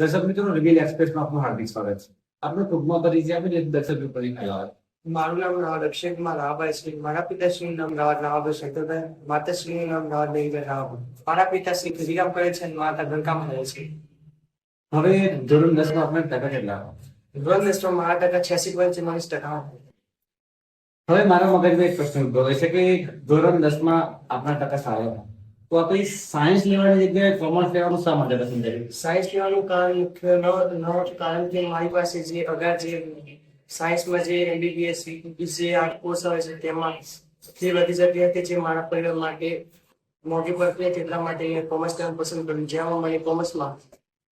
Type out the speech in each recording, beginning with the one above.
દર્શક મિત્રો રિવીલ એક્સપ્રેસમાં આપનું હાર્દિક સ્વાગત છે. આપણે ટૂંકમાં પરિચય આપીને દર્શક કહેવાય મારું નામ રાવત અક્ષય કુમાર રાવાભાઈ છે મારા પિતાશ્રીનું નામ રાવત રાવાભાઈ શંકરભાઈ. માતાશ્રીનું નામ રાવત દેવીભાઈ રાવાભાઈ મારા પિતાશ્રી કૃષિકામ કરે છે અને માતા ઘરકામ રહે છે. હવે ધોરણ દસમાં આપણે ટકા કેટલા? ધોરણ દસમાં મારા ટકા છ્યાસી પોઈન્ટ ચુમ્માલીસ ટકા. હવે મારા મગજમાં એક પ્રશ્ન ઉદ્ભવે છે કે ધોરણ દસમાં આપણા ટકા સારા તો આપણે સાયન્સ લેવાની જગ્યાએ કોમર્સ લેવાનું શા માટે પસંદ કર્યું સાયન્સ લેવાનું કારણ મુખ્ય ન ન કારણ કે મારી પાસે જે અગાર જે સાયન્સમાં જે એમબીબીએસ જે આ કોર્સ આવે છે તેમાં જે વધી જતી હતી જે મારા પરિવાર માટે મોટી પડતી હતી એટલા માટે કોમર્સ લેવાનું પસંદ કર્યું જેમાં મને કોમર્સમાં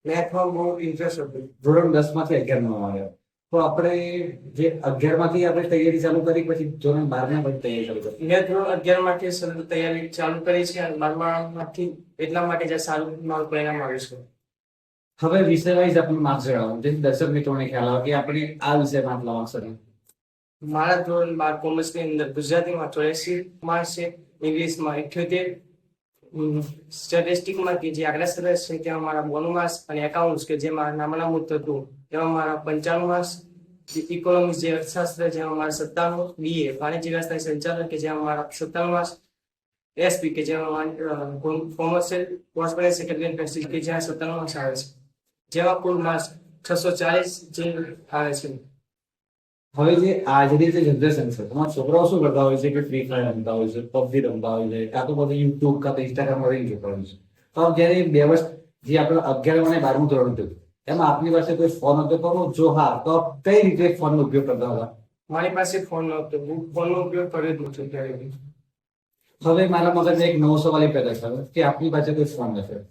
મેથમાં બહુ ઇન્ટરેસ્ટ હતું. ધોરણ દસમાંથી અગિયારમાં આવ્યા તો આપણે જે અગિયારમાંથી આપણે તૈયારી ચાલુ કરી પછી ધોરણ બારમાં પણ તૈયારી ચાલુ કરી. મેં ધોરણ અગિયારમાંથી તૈયારી ચાલુ કરી છે અને બારમા માંથી એટલા માટે જે સારું મારું પરિણામ આવ્યું છે. હવે વિષય વાઇઝ આપણે માર્ક્સ જણાવો. જેથી દર્શક મિત્રોને ખ્યાલ આવે કે આપણે આ વિષય માર્ક લાવવા સર મારા ધોરણ બાર કોમર્સની અંદર ગુજરાતીમાં ચોર્યાસી માર્ક્સ છે ઇંગ્લિશમાં ઇઠ્યોતેર સ્ટેટિસ્ટિકમાં કે જે આંકડા સરસ છે તેમાં મારા બોનું માર્ક્સ અને એકાઉન્ટ્સ કે જેમાં નામના મુદ્દ હતું તેમાં મારા પંચાણું માર્ક્સ ઇકોનોમિક્સ જે અર્થશાસ્ત્ર જેમાં મારા સત્તાણું બીએ વાણિજ્ય વ્યવસ્થા સંચાલન કે જેમાં મારા સત્તાણું એસપી કે જેમાં કોમર્શિયલ કોર્સપોરેટ સેક્રેટરી કે જ્યાં સત્તાણું માર્ક્સ આવે છે. જેમાં કુલ માર્ક્સ છસો ચાલીસ જે આવે છે. હવે જે આજની જે જનરેશન છે, તમારા છોકરાઓ શું કરતા હોય છે કે ફ્રી ફાયર રમતા હોય છે, પબજી રમતા હોય છે, કાં તો પછી યુટ્યુબ, કાં તો ઇન્સ્ટાગ્રામ રીલ જોતા હોય છે? તો જ્યારે બે વર્ષ, જે આપણે અગિયાર અને બારમું ધોરણ હતું એમાં આપની પાસે કોઈ ફોન હતો કરો જો હા તો કઈ રીતે ફોનનો ઉપયોગ કરતા હતા? મારી પાસે ફોન નહોતો. હું ફોનનો ઉપયોગ કર્યો જ નથી ત્યારે હવે મારા મગજ એક નવો સવાલ એ પેદા થયો કે આપની પાસે કોઈ ફોન નથી.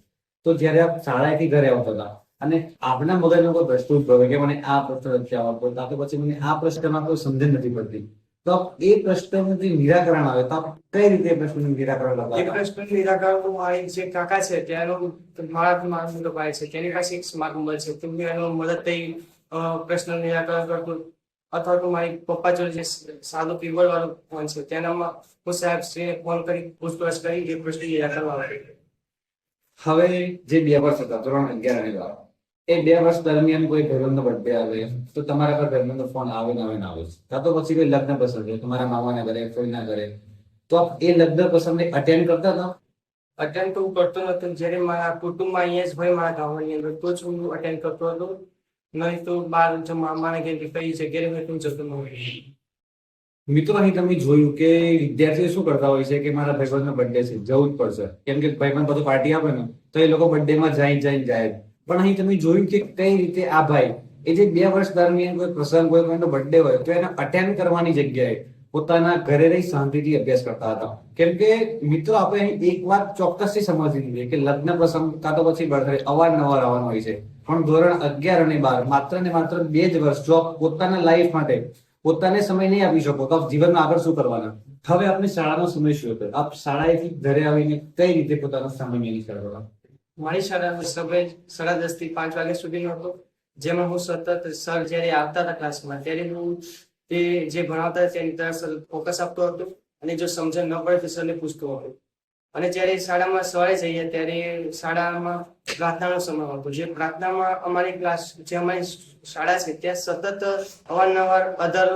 તો જ્યારે આપ શાળાએથી ઘરે આવતા હતા અને આપના મગજમાં કોઈ પ્રશ્ન ઉદ્ભવે કે મને આ પ્રશ્ન નથી આવડતો તો પછી મને આ પ્રશ્નમાં કોઈ સમજણ નથી પડતી. તો એ પ્રશ્નનું જે નિરાકરણ આવે. તો કઈ રીતે પ્રશ્નનું નિરાકરણ એ પ્રશ્નનું નિરાકરણ પ્રશ્ન નિરાકરણ મારી જે કાકા છે તેનો મારા મારા ભાઈ છે તેની પાસે એક સ્માર્ટ મોબાઈલ છે. તો એનો મદદ થઈ પ્રશ્ન નિરાકરણ કરતો. અથવા તો મારી પપ્પા જો જે સાદો કીબોર્ડ વાળો ફોન છે તેનામાં હું સાહેબ શ્રીને ફોન કરી પૂછપરછ કરી એ પ્રશ્ન નિરાકરણ આવે. હવે જે બે વર્ષ હતા ધોરણ અગિયાર અને બાર. એ બે વર્ષ દરમિયાન કોઈ ભાઈબંધનો બર્થડે આવે તો તમારા પર ભાઈબંધનો ફોન આવે ને આવે ને આવે. કાં તો પછી કોઈ લગ્ન પસંદ છે તમારા મામાના ઘરે કોઈના ઘરે. તો આપ એ લગ્ન પસંદને અટેન્ડ કરતા હતા? અટેન્ડ તો હું કરતો નતો જ્યારે મારા કુટુંબમાં અહીંયા જ હોય મારા ગામની અંદર તો જ હું અટેન્ડ કરતો હતો. નહીં તો બહાર જો મામાના ઘેર કઈ જગ્યાએ હોય તો જતો ન હોય. મિત્રો અહીં તમે જોયું કે વિદ્યાર્થીઓ શું કરતા હોય છે કે મારા ભાઈબંધનો બર્થડે છે જવું જ પડશે. કેમ કે ભાઈબંધ બધું પાર્ટી આપે ને તો એ લોકો બર્થડેમાં જાય જાય જાય. પણ અહીં તમે જોયું કે કઈ રીતે આ ભાઈ, એ જે બે વર્ષ દરમિયાન કોઈ પ્રસંગ હોય, કોઈનો બર્થડે હોય, તો એને અટેન્ડ કરવાની જગ્યાએ પોતાના ઘરે રહી શાંતિથી અભ્યાસ કરતા હતા. કેમ કે મિત્રો, આપણે એક વાત ચોક્કસથી સમજવી જોઈએ કે લગ્ન પ્રસંગ કાં તો પછી બર્થડે અવારનવાર આવવાનો હોય છે. પણ ધોરણ અગિયાર અને બાર, માત્ર ને માત્ર બે જ વર્ષ જો પોતાના લાઈફ માટે, પોતાને સમય નહીં આપી શકો, તો આપ જીવનમાં આગળ શું કરવાના? હવે આપની શાળાનો સમય શું હતો? આપ શાળાએથી ઘરે આવીને કઈ રીતે પોતાનો સમય મેનેજ કરવાનો? મારી શાળા સમય સાડા દસથી પાંચ વાગ્યા સુધીનો હતો. જેમાં હું સતત સર જ્યારે આવતા હતા ક્લાસમાં ત્યારે હું તે જે ભણાવતા તેની તરફ ફોકસ આપતો હતો અને જો સમજણ ન પડે તો સરને પૂછતો હતો. અને જ્યારે શાળામાં સવારે જઈએ ત્યારે શાળામાં પ્રાર્થનાનો સમય હતો. જે પ્રાર્થનામાં અમારી ક્લાસ જે અમારી શાળા છે, ત્યાં સતત અવારનવાર અધર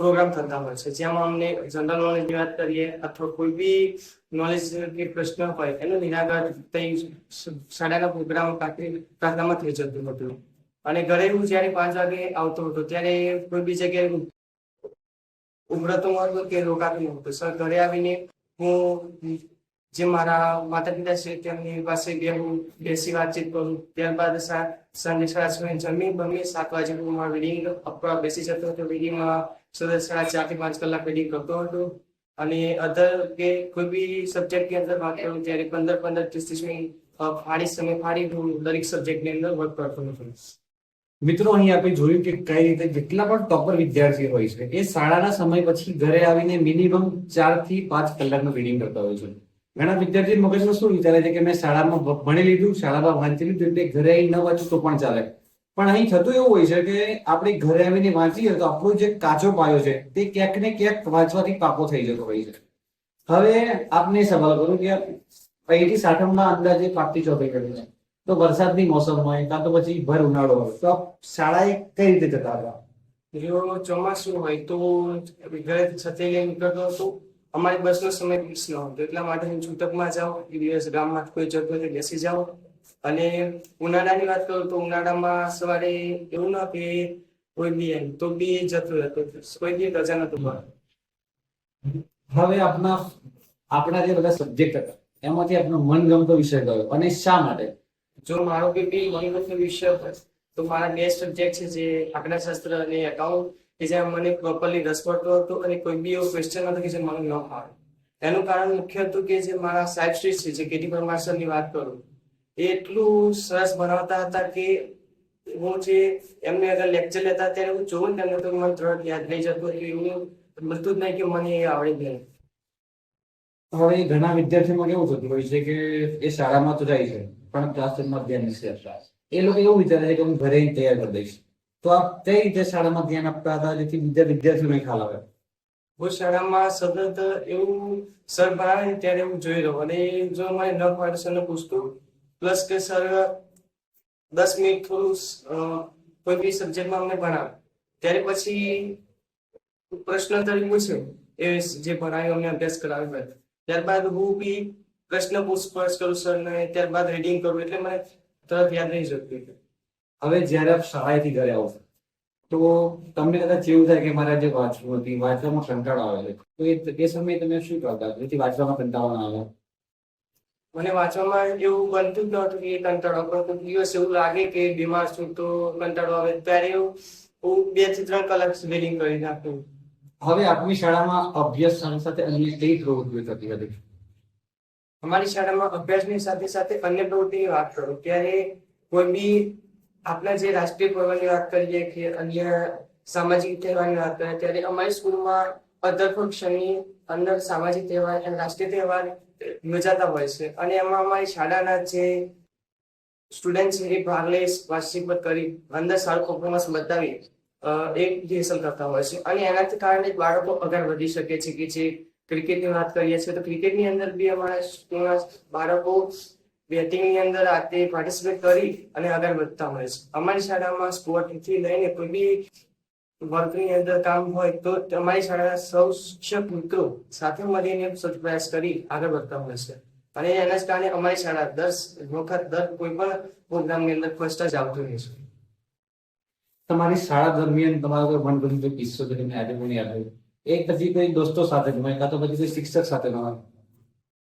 પ્રોગ્રામ થતા હોય છે. જેમાં અમને જનરલ નોલેજની વાત કરીએ અથવા કોઈ બી નોલેજ કે પ્રશ્ન હોય, એનું નિરાકરણ ત્યાં શાળાના પ્રોગ્રામ પ્રાર્થનામાં થઈ જતું હતું. અને ઘરે હું જ્યારે પાંચ વાગે આવતો હતો, ત્યારે કોઈ બી જગ્યાએ ઉમરતો હતો કે રોકાતું હતું. સર, ઘરે આવીને હું જે મારા માતા પિતા છે તેમની પાસે બે હું બેસી વાતચીત કરું. ત્યારબાદ સા- સાંજે સાડા છ જમી બમી સાત વાગે હું મારું રીડિંગ આપવા બેસી જતો હતો. રીડિંગમાં સતત સાડા ચારથી પાંચ કલાક રીડિંગ કરતો હતો અને અધર કે કોઈ બી સબ્જેક્ટની અંદર વાત કરું ત્યારે પંદર પંદર ત્રીસ ત્રીસ મિનિટ ફાડી સમય ફાડી હું દરેક સબ્જેક્ટની અંદર વર્ક કરતો હતો મિત્રો અહીં આપણે જોયું કે કઈ રીતે જેટલા પણ ટોપર વિદ્યાર્થીઓ હોય છે, એ શાળાના સમય પછી ઘરે આવીને મિનિમમ ચારથી પાંચ કલાકનું રીડિંગ કરતા હોય છે. ઘણા વિદ્યાર્થી મગજમાં શું વિચારે છે કે મેં શાળામાં ભણી લીધું, શાળામાં વાંચી લીધું, એટલે ઘરે ન વાંચું તો પણ ચાલે. પણ અહીં થતું એવું હોય છે કે આપણે ઘરે આવીને વાંચીએ તો આપણો જે કાચો પાયો છે, તે ક્યાંક ને ક્યાંક વાંચવાથી પાકો થઈ જતો હોય છે. હવે આપને સવાલ કરું કે અહીંથી સાઠમમાં અંદાજે પાંચથી ચોથી કરી છે. તો વરસાદની મોસમ હોય, કાં તો પછી ભર ઉનાળો હોય, તો શાળાએ કઈ રીતે જતા હતા? ચોમાસું હોય તો ઘરે છતે લઈને નીકળતો હતો. અમારી બસનો સમય ફિક્સ ન હતો, એટલા માટે હું છૂટકમાં જાઉં દિવસ ગામમાં કોઈ જગ્યાએ બેસી જાઉં. અને ઉનાળાની વાત કરું તો ઉનાળામાં સવારે એવું ના કે કોઈ બી એમ તો બી જતું હતું. કોઈ બી રજા નતું હવે આપના આપણા જે બધા સબ્જેક્ટ હતા એમાંથી આપનો મનગમતો વિષય કયો અને શા માટે? જો મારો કે બી મનગમતો વિષય હોય તો મારા બે સબ્જેક્ટ છે જે આંકડાશાસ્ત્ર અને એકાઉન્ટ કે જ્યાં મને પ્રોપરલી રસ પડતો હતો અને કોઈ બી એવો ક્વેશ્ચન હતો કે જે મને ન આવે એનું કારણ મુખ્ય હતું કે જે મારા સાહેબ શ્રી છે જે કેટી પરમારની વાત કરું. એટલું સરસ ભણાવતા હતા કે હું જે એમને અગર લેક્ચર લેતા ત્યારે હું જોઉં ને તો મને તરત યાદ રહી જતું એટલે એવું મળતું જ નહીં કે મને એ આવડી ગયું. હવે ઘણા વિદ્યાર્થીઓમાં કેવું થતું હોય છે કે એ શાળામાં તો જાય છે પણ ક્લાસરૂમમાં ધ્યાન નથી આપતા. એ લોકો એવું વિચારે છે કે હું ઘરે તૈયાર કરી દઈશ. તો આપ કઈ રીતે શાળામાં ધ્યાન આપતા હતા જેથી બીજા વિદ્યાર્થીઓને ખ્યાલ આવે? હું શાળામાં સતત એવું સર ભણાવે ત્યારે હું જોઈ રહ્યો અને જો મારે ન તો સરને પૂછતું. પ્લસ કે સર, દસ મિનિટ થોડું કોઈ બી સબ્જેક્ટમાં અમને ભણાવે. ત્યારે પછી પ્રશ્ન તરીકે પૂછ્યો એ જે ભણાવ્યું અમને અભ્યાસ કરાવ્યો હોય. ત્યારબાદ હું બી પ્રશ્ન પૂછપરછ કરું સરને ત્યારબાદ રીડિંગ કરું, એટલે મને તરત યાદ રહી જતું હવે જ્યારે આપ શાળાએથી ઘરે આવો તો તમને કદાચ એવું થાય કે મારે જે વાંચવું હતી વાંચવામાં કંટાળો આવે છે. તો એ સમયે તમે શું કરતા જેથી વાંચવામાં કંટાળો ના આવે. મને વાંચવામાં એવું બનતું જ નહોતું કે કંટાળો પણ દિવસ એવું લાગે કે બીમાર છું તો કંટાળો આવે. ત્યારે હું બેથી ત્રણ કલાક રીડિંગ કરી નાખું. હવે આપની શાળામાં અભ્યાસ સાથે અન્ય કઈ પ્રવૃત્તિઓ થતી હતી? અમારી શાળામાં અભ્યાસની સાથે સાથે અન્ય પ્રવૃત્તિની વાત કરું. ત્યારે કોઈ બી આપણા જે રાષ્ટ્રીય પર્વની વાત કરીએ કે અન્ય સામાજિક તહેવારની વાત કરીએ ત્યારે અમારી સ્કૂલમાં અધર ક્ષણની અંદર સામાજિક તહેવાર અને રાષ્ટ્રીય તહેવાર યોજાતા હોય છે. અને એમાં અમારી શાળાના જે સ્ટુડન્ટ છે, એ ભાગ લઈ વાતચીત કરી, અંદર સારું પરફોર્મન્સ બતાવી એક રિહર્સલ કરતા હોય છે. અને એનાથી કારણે બાળકો આગળ વધી શકે છે કે જે ક્રિકેટની વાત કરીએ છીએ, તો ક્રિકેટની અંદર બી અમારા સ્કૂલના બાળકો બેટિંગની અંદર આતે પાર્ટિસિપેટ કરી અને આગળ વધતા હોય છે. અમારી શાળામાં સ્પોર્ટથી લઈને કોઈ બી વર્કની અંદર કામ હોય તો તમારી શાળાના સૌ શિક્ષક મિત્રો સાથે મળીને પ્રયાસ કરી આગળ વધતા હોય છે. અને એના જ કારણે અમારી શાળા દસ વખત દર કોઈ પણ પ્રોગ્રામની અંદર ફર્સ્ટ જ આવતું રહે છે. તમારી શાળા દરમિયાન તમારો કોઈ મનપસંદ કોઈ કિસ્સો છે તમને આજે પણ યાદ હોય એ પછી કોઈ દોસ્તો સાથે ગમે કાં તો પછી કોઈ શિક્ષક સાથે ગમે?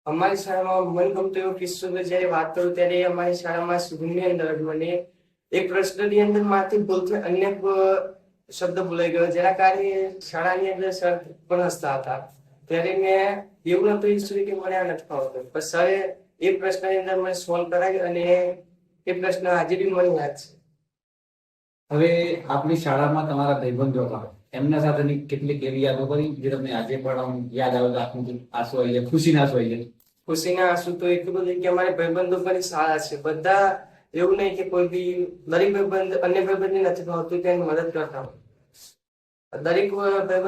અમારી શાળામાં મનગમતો એવો કિસ્સો કે જ્યારે વાત કરું ત્યારે અમારી શાળામાં સ્કૂલની અંદર મને એક પ્રશ્નની અંદર માથી ભૂલથી અન્ય બ- શબ્દ ભૂલાઈ ગયો. જેના કારણે શાળાની અંદર સર પણ હસતા હતા. ત્યારે મેં એવું નતું ઈચ્છ્યું કે મને આ નથી ફાવતું પણ સરે એ પ્રશ્નની અંદર મને સોલ્વ કરાવ્યો અને એ પ્રશ્ન આજે બી મને યાદ છે. હવે આપની શાળામાં તમારા ભાઈબંધો હતા એમના સાથેની કેટલીક એવી યાદો કરી જે તમને આજે પણ આમ યાદ આવે તો આંખમાંથી આંસુ આવી જાય ખુશીના આંસુ આવી જાય? ખુશીના આંસુ તો એટલું બધું કે અમારે ભાઈબંધો પણ સારા છે. બધા એવું નહીં કે કોઈ બી દરેક ભાઈબંધ અન્ય ભાઈબંધને નથી ભાવતું તેની મદદ કરતા હોય. દરેક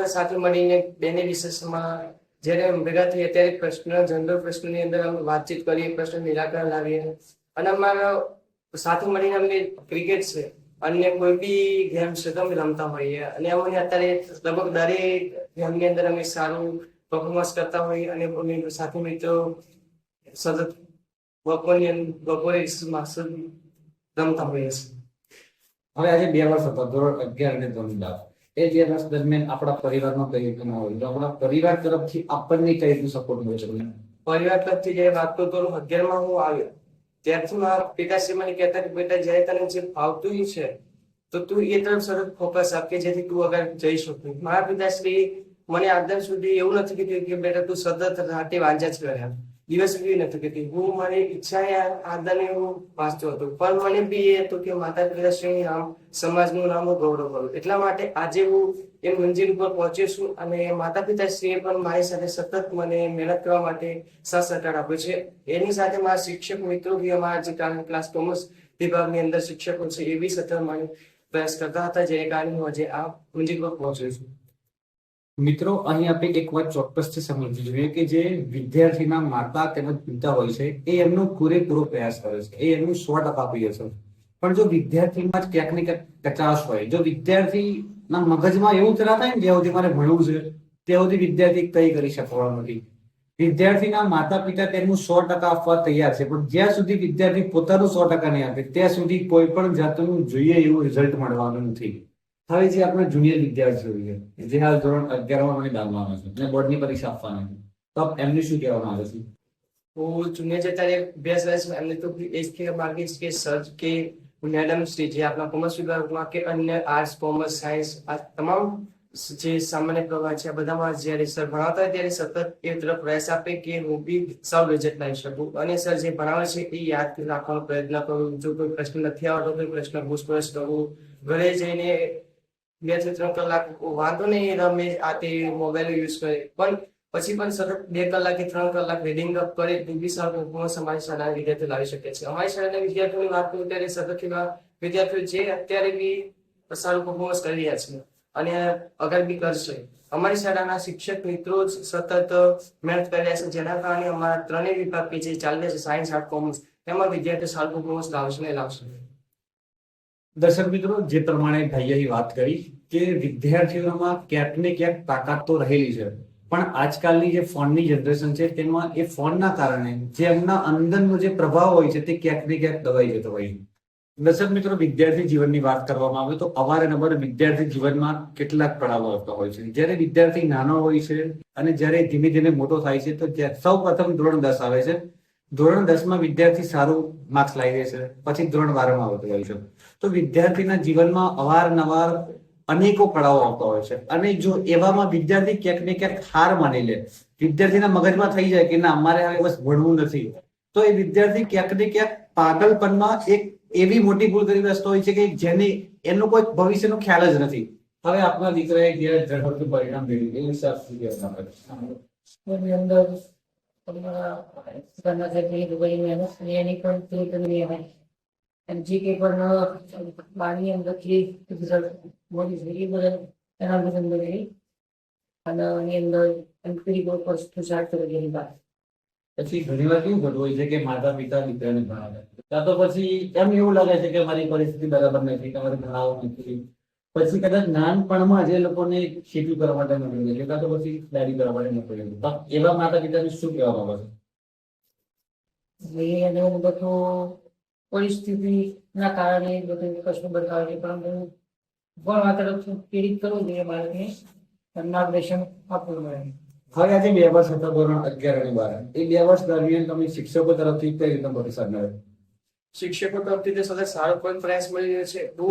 સાથે મળીને બેને વિશેષમાં જ્યારે અમે ભેગા થઈએ ત્યારે પ્રશ્ન, જનરલ પ્રશ્નની અંદર અમે વાતચીત કરીએ, પ્રશ્ન નિરાકરણ લાવીએ. અને અમારા સાથે મળીને અમને ક્રિકેટ છે, અન્ય કોઈ બી ગેમ છે તો અમે રમતા હોઈએ. અને અમને અત્યારે લગભગ દરેક ગેમની અંદર અમે સારું પરફોર્મન્સ કરતા હોઈએ અને અમે સાથે મિત્રો સતત બપોરની બપોરે રમતા હોઈએ છીએ. હવે આજે બે વર્ષ હતા, ધોરણ અગિયાર અને ધોરણ બાર. એ જે રસ દરમિયાન આપણા પરિવારમાં કઈ રીતનું હોય. તો આપણા પરિવાર તરફથી આપણને કઈ રીતનું સપોર્ટ મળે છે પરિવાર તરફથી જે વાત કરું તો અગિયારમાં હું આવ્યો. ત્યારથી મારા પિતાશ્રી મને કહેતા કે, બેટા, જ્યારે તને જે ફાવતું છે, તો તું એ તરફ સતત ફોકસ આપ કે જેથી તું આગળ જઈ શકું. મારા પિતાશ્રી મને આજ સુધી એવું નથી કીધું કે, બેટા, તું સતત રાતે વાંચા જ કર્યા. દિવસ બી નથી કીધી હું, મારી ઈચ્છા આદાને હું વાંચતો હતો. પણ મને બી એ હતું કે માતા પિતાશ્રીનું નામ સમાજનું નામ ગૌરવ કરું. એટલા માટે આજે હું એ મંજિલ ઉપર પહોંચ્યો છું અને માતા પિતાશ્રીએ પણ મારી સાથે સતત મને મહેનત કરવા માટે સાથ સહકાર આપ્યો છે. એની સાથે મારા શિક્ષક મિત્રો બી અમારા જે ક્લાસ કોમર્સ વિભાગની અંદર શિક્ષકો છે એ બી સતત મને પ્રયાસ કરતા હતા. જેને કારણે હું આજે આ મંજિલ પર પહોંચ્યો છું. મિત્રો, અહીં આપણે એક વાત ચોક્કસથી સમજવી જોઈએ કે જે વિદ્યાર્થીના માતા તેમજ પિતા હોય છે, એ એમનો પૂરેપૂરો પ્રયાસ કરે છે. એ એમનું સો ટકા પ્રિય છે. પણ જો વિદ્યાર્થીમાં જ ક્યાંક ને ક્યાંક કચાશ હોય, જો વિદ્યાર્થીના મગજમાં એવું તરા થાય ને, જ્યાં સુધી મારે ભણવું છે, ત્યાં સુધી વિદ્યાર્થી કઈ કરી શકવાનો નથી. વિદ્યાર્થીના માતા પિતા તેમનું સો ટકા આપવા તૈયાર છે, પણ જ્યાં સુધી વિદ્યાર્થી પોતાનું સો ટકા નહીં આપે, ત્યાં સુધી કોઈ પણ જાતનું જોઈએ એવું રિઝલ્ટ મળવાનું નથી. હવે જે આપણે જુનિયર વિદ્યાર્થીઓ છે જે હાલ ધોરણ અગિયારમાં મને આવે છે અને બોર્ડની પરીક્ષા આપવાની છે. તો એમને શું કહેવામાં આવે છે? તો જુનિયર જે ત્યારે અભ્યાસ કરે છે એમને તો એ કે કહેવા કે સર કે મેડમ શ્રી, જે આપણા કોમર્સ વિભાગમાં કે અન્ય આર્ટ્સ, કોમર્સ, સાયન્સ, આ તમામ જે સામાન્ય પ્રવાહ છે બધામાં જ્યારે સર ભણાવતા ત્યારે સતત એ તરફ પ્રયાસ આપે કે હું બી સૌ રિઝલ્ટ લાવી શકું. અને સર જે ભણાવે છે, એ યાદ રાખવાનો પ્રયત્ન કરું. જો કોઈ પ્રશ્ન નથી આવતો, કોઈ પ્રશ્ન પૂછપરછ કરું, ઘરે જઈને બેથી ત્રણ કલાક વાંધો નહીં રમે આ તે મોબાઈલ યુઝ કરે. પણ પછી પણ સતત બે કલાક કે ત્રણ કલાક રીડિંગ અપ કરે, તો બી અમારી શાળાના વિદ્યાર્થીઓ લાવી શકે છે. અમારી શાળાના વિદ્યાર્થીઓની વાત કરું ત્યારે સતત એવા વિદ્યાર્થીઓ જે અત્યારે બી સારું પરફોર્મન્સ કરી રહ્યા છે અને આગળ બી કરશે, અમારી શાળાના શિક્ષક મિત્રો જ સતત મહેનત કરી રહ્યા છે. જેના કારણે અમારા ત્રણેય વિભાગ કે જે ચાલે છે સાયન્સ આર્ટ કોમર્સ તેમાં વિદ્યાર્થીઓ સારું પરફોર્મન્સ લાવશે ને લાવશે. દર્શક મિત્રો, જે પ્રમાણે ભાઈએ વાત કરી કે વિદ્યાર્થીઓમાં ક્યાંક ને ક્યાંક તાકાત તો રહેલી છે, પણ આજકાલની જે ફોનની જનરેશન છે, તેમાં એ ફોનના કારણે જે એમના અંદરનો જે પ્રભાવ હોય છે, તે ક્યાંક ને ક્યાંક દબાઈ જતો હોય દર્શક મિત્રો, વિદ્યાર્થી જીવનની વાત કરવામાં આવે તો અવારે નંબર વિદ્યાર્થી જીવનમાં કેટલાક પડાવો આવતા હોય છે. જ્યારે વિદ્યાર્થી નાનો હોય છે અને જ્યારે ધીમે ધીમે મોટો થાય છે, તો સૌ પ્રથમ ધોરણ દસ આવે છે. ધોરણ દસમાં વિદ્યાર્થી સારું માર્ક્સ લાવી દે છે, પછી ધોરણ બારમાં આવતો હોય છે. તો વિદ્યાર્થીના જીવનમાં અવારનવાર અનેકો પડાવો આવતા હોય છે. અને જો એવામાં વિદ્યાર્થી ક્યાંક ને ક્યાંક હાર માની લે, વિદ્યાર્થીના મગજમાં થઈ જાય કે ના અમારે હવે બસ ભણવું નથી. તો એ વિદ્યાર્થી ક્યાંક ને ક્યાંક પાગલપણમાં એક એવી મોટી ભૂલ કરી બેસતો હોય છે કે જેની એનો કોઈ ભવિષ્યનો ખ્યાલ જ નથી. હવે આપના દીકરાએ જે ઝડપથી પરિણામ મેળવ્યું એ વિશે આપ શું કહેવા માંગો છો? એની અંદર તમારા ઘરના જે દુબઈ મહેનત એની પણ જે કંઈ પણ અંદર રિઝલ્ટ મળી છે એ બધા એના અંદર કરી અને એની અંદર એમ પેલી બહુ સુસાટ કરી એની વાત પછી ઘણી વાર કેવું થતું હોય છે કે માતા પિતા દીકરાને ભણાવે કાં તો પછી એમ એવું લાગે છે કે મારી પરિસ્થિતિ બરાબર નથી કે મારે ભણાવવું નથી. પછી કદાચ નાનપણમાં જે લોકોને ખેતી કરવા માટે મોકલી દે કાં તો પછી દાડી કરવા માટે મોકલી દે એવા માતા પિતાને શું કહેવા માંગો છો? એ એને હું બધું પરિસ્થિતિના કારણે બધું કશું બતાવે છે. પરંતુ ભણવા તરફ પ્રેરિત કરવું જોઈએ બાળકને માર્ગદર્શન આપવું મળે હવે આજે બે વર્ષ હતા ધોરણ અગિયાર અને બાર. એ બે વર્ષ દરમિયાન તમે શિક્ષકો તરફથી કઈ રીતના પ્રતિસાદ મળ્યો? શિક્ષકો તરફથી તે સતત સારો પણ પ્રયાસ મળી રહ્યો છે. બહુ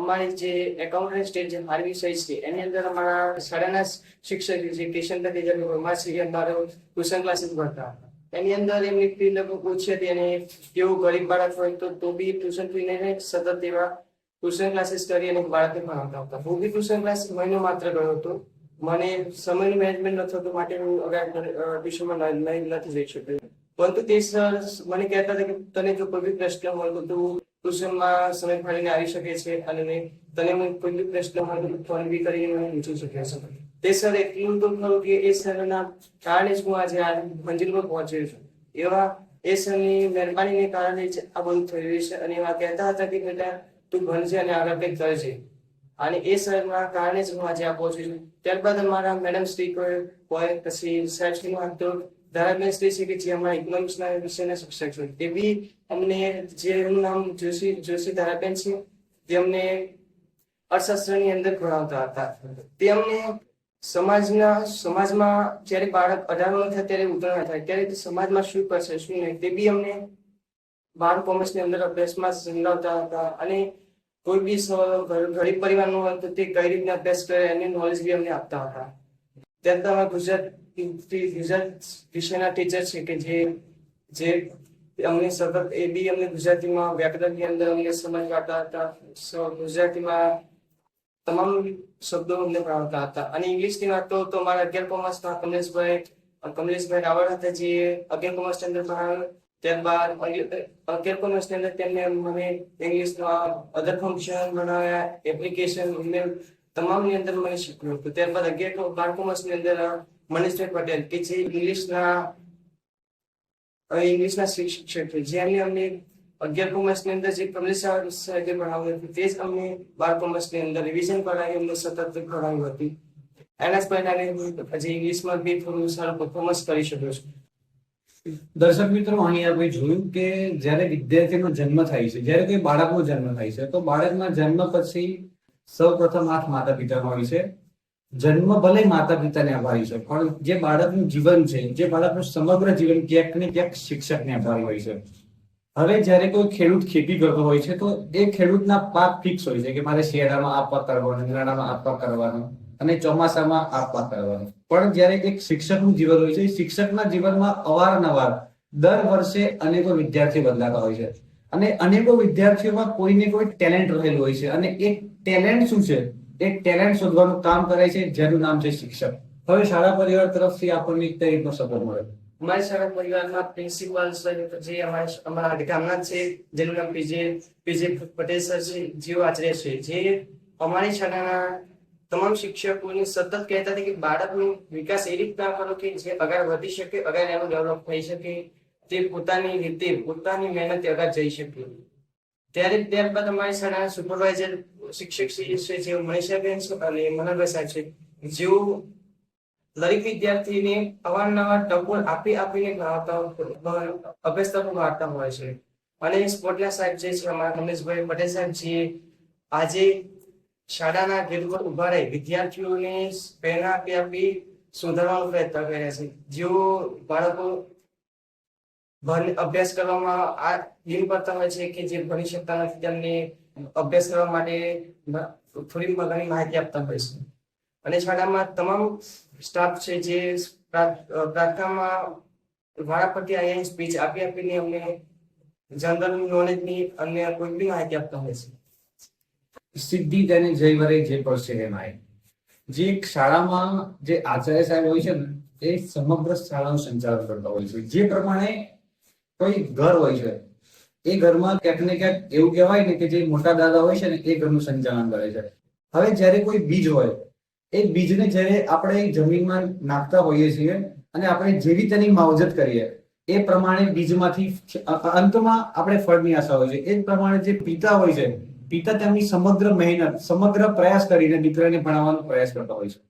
અમારી જે એકાઉન્ટ સ્ટેટ જે મારી વિષય છે એની અંદર અમારા શાળાના શિક્ષક જે કિશન ટીચર શ્રી અમારો ટ્યુશન ક્લાસીસ ભરતા હતા. એની અંદર એમની ફી લગભગ ઓછી હતી અને કેવું ગરીબ બાળક હોય તો તો બી ટ્યુશન ફી લઈને સતત એવા ટ્યુશન ક્લાસીસ કરી અને બાળકને ભણાવતા હતા હું બી ટ્યુશન ક્લાસ મહિનો માત્ર ગયો હતો. મને સમયનું મેનેજમેન્ટ ન થતું માટે હું અગાઉ ટ્યુશનમાં નથી જઈ શક્યો. પરંતુ તે સર મને કહેતા હતા કે તને જો કોઈ બી પ્રશ્ન હોય તો ટ્યુશનમાં સમય ફાળીને આવી શકે છે અને તને હું કોઈ બી પ્રશ્ન હોય તો ફોન બી કરીને મને પૂછી શકે છે. તે સર એટલું તો ખરું કે એ સરના કારણે જ હું આજે આ મંજિલ પર પહોંચ્યો છું. એવા એ સરની મહેરબાનીને કારણે જ આ બધું રહ્યું છે અને એવા કહેતા હતા કે, બેટા, તું ભણજે અને આગળ કંઈક કરજે. અને એ સરના કારણે જ હું આજે આ પહોંચ્યો છું. ત્યારબાદ અમારા મેડમ શ્રી કોઈ હોય પછી સાહેબ શ્રી વાત તો ધારાબેન શ્રી છે કે જે અમારા ઇકોનોમિક્સના વિષયના શિક્ષક છે. તે બી અમને જે એમનું નામ જોશી જોશી ધારાબેન છે, તે અમને અર્થશાસ્ત્રની અંદર ભણાવતા હતા. તે અમને સમાજના, સમાજમાં જ્યારે બાળક અઢારમું થાય ત્યારે ઉત્તરાયણ થાય, ત્યારે તે સમાજમાં શું કરશે, શું નહીં? તે બી અમને બાર કોમર્સની અંદર અભ્યાસમાં સમજાવતા હતા અને કોઈ બી ગરીબ પરિવારનો હોય તો તે કઈ રીતના અભ્યાસ કરે એની નોલેજ બી અમને આપતા હતા. ત્યારે અમે ગુજરાત ગુજરાત વિષયના ટીચર છે કે જે જે અમને સતત એ બી અમને ગુજરાતીમાં વ્યાકરણની અંદર અમને સમજવાતા હતા. સો, ગુજરાતીમાં તમામ શબ્દો અમને ભણાવતા હતા. અને ઇંગ્લિશની વાત તો મારા અગિયાર કોમર્સમાં કમલેશભાઈ કમલેશભાઈ રાવળ હતા જે અગિયાર કોમર્સની અંદર ભણાવ્યું ત્યારબાદ અગિયાર કોમર્સની અંદર તેમને મને ઇંગ્લિશમાં અધર ફંક્શન ભણાવ્યા એપ્લિકેશન ઈમેલ તમામની અંદર મને શીખવ્યું હતું. ત્યારબાદ અગિયાર બાર કોમર્સની અંદર મનીષભાઈ પટેલ કે જે ઇંગ્લિશના ઇંગ્લિશના શિક્ષક છે. જેમને અમને અગિયાર કોમર્સની અંદર જે કમલેશ સાહેબે ભણાવ્યું હતું, તે જ અમને બાર કોમર્સની અંદર રિવિઝન કરાવી, અમને સતત ભણાવ્યું હતું. એના જ પરિણામે હું ઇંગ્લિશમાં બી થોડું સારું પરફોર્મન્સ કરી શક્યો છું. દર્શક મિત્રો, અહીં આપણે જોયું કે જ્યારે વિદ્યાર્થીનો જન્મ થાય છે, જ્યારે કોઈ બાળકનો જન્મ થાય છે, તો બાળકના જન્મ પછી સૌ પ્રથમ હાથ માતા પિતાનો હોય છે. જન્મ ભલે માતા પિતાને આભારી છે, પણ જે બાળકનું જીવન છે, જે બાળકનું સમગ્ર જીવન ક્યાંક ને ક્યાંક શિક્ષકને આભારી હોય છે. હવે જ્યારે કોઈ ખેડૂત ખેતી કરતો હોય છે, તો એ ખેડૂતના પાક ફિક્સ હોય છે કે મારે શિયાળામાં આ પાક કરવાનો, ઉનાળામાં આ પાક કરવાનો અને ચોમાસામાં આ પાક કરવાનો. પણ જ્યારે એક શિક્ષકનું જીવન હોય છે શિક્ષકના જીવનમાં અવારનવાર દર વર્ષે અનેકો વિદ્યાર્થીઓ બદલાતા હોય છે. અને અનેકો વિદ્યાર્થીઓમાં કોઈને કોઈ ટેલેન્ટ રહેલું હોય છે અને એ ટેલેન્ટ શું છે? એ ટેલેન્ટ શોધવાનું કામ કરે છે, જેનું નામ છે શિક્ષક. હવે શાળા પરિવાર તરફથી આપણને એક રીતનો સપોર્ટ મળે અમારી શાળા પરિવારમાં પ્રિન્સિપાલ સર જે અમારા અમારા ગામના છે, જેનું નામ પીજે પીજે પટેલ સર છે, જેઓ આચાર્ય છે, જે અમારી શાળાના તમામ શિક્ષકોને સતત કહેતા હતા કે બાળકનો વિકાસ એ રીતના કરો કે જે આગળ વધી શકે આગળ એનું ડેવલપ થઈ શકે, તે પોતાની રીતે, પોતાની મહેનતે આગળ જઈ શકે. ત્યારે, ત્યારબાદ અમારી શાળાના સુપરવાઇઝર શિક્ષક છે, જેઓ મનીષાબેન અને મનોહરભાઈ સાહેબ છે, જેઓ દરેક વિદ્યાર્થીને અવારનવાર ટકોર આપી આપીને ભણાવતા અભ્યાસ હોય છે. અને સ્પોર્ટના સાહેબ જે છે, અમારા રમેશભાઈ પટેલ સાહેબ જે આજે શાળાના ગેટ પર ઊભા રહી, વિદ્યાર્થીઓને પ્રેરણા આપી આપી સુધારવાનો પ્રયત્ન કર્યા છે. જેઓ બાળકો અભ્યાસ કરવામાં આ દિન કરતા હોય છે કે જે ભણી શકતા નથી, તેમને અભ્યાસ કરવા માટે થોડી ઘણી માહિતી આપતા હોય છે. અને શાળામાં તમામ સ્ટાફ છે જે પ્રાર્થનામાં વારાફરતી અહીંયા સ્પીચ આપી આપીને અમને જનરલ નોલેજની અન્ય કોઈ બી માહિતી આપતા હોય છે. સિદ્ધિ તેને જય વરે જે પડશે એમાં જે એક શાળામાં જે આચાર્ય સાહેબ હોય છે ને, એ સમગ્ર શાળાનું સંચાલન કરતા હોય છે. જે પ્રમાણે કોઈ ઘર હોય છે, એ ઘરમાં ક્યાંક ને ક્યાંક એવું કહેવાય ને કે જે મોટા દાદા હોય છે ને, એ ઘરનું સંચાલન કરે છે. હવે જ્યારે કોઈ બીજ હોય એ બીજને જ્યારે આપણે જમીનમાં નાખતા હોઈએ છીએ અને આપણે જેવી તેની માવજત કરીએ, એ પ્રમાણે બીજમાંથી અંતમાં આપણે ફળની આશા હોય છે. એ પ્રમાણે જે પિતા હોય છે, પિતા તેમની સમગ્ર મહેનત, સમગ્ર પ્રયાસ કરીને દીકરાને ભણાવવાનો પ્રયાસ કરતા હોય છે.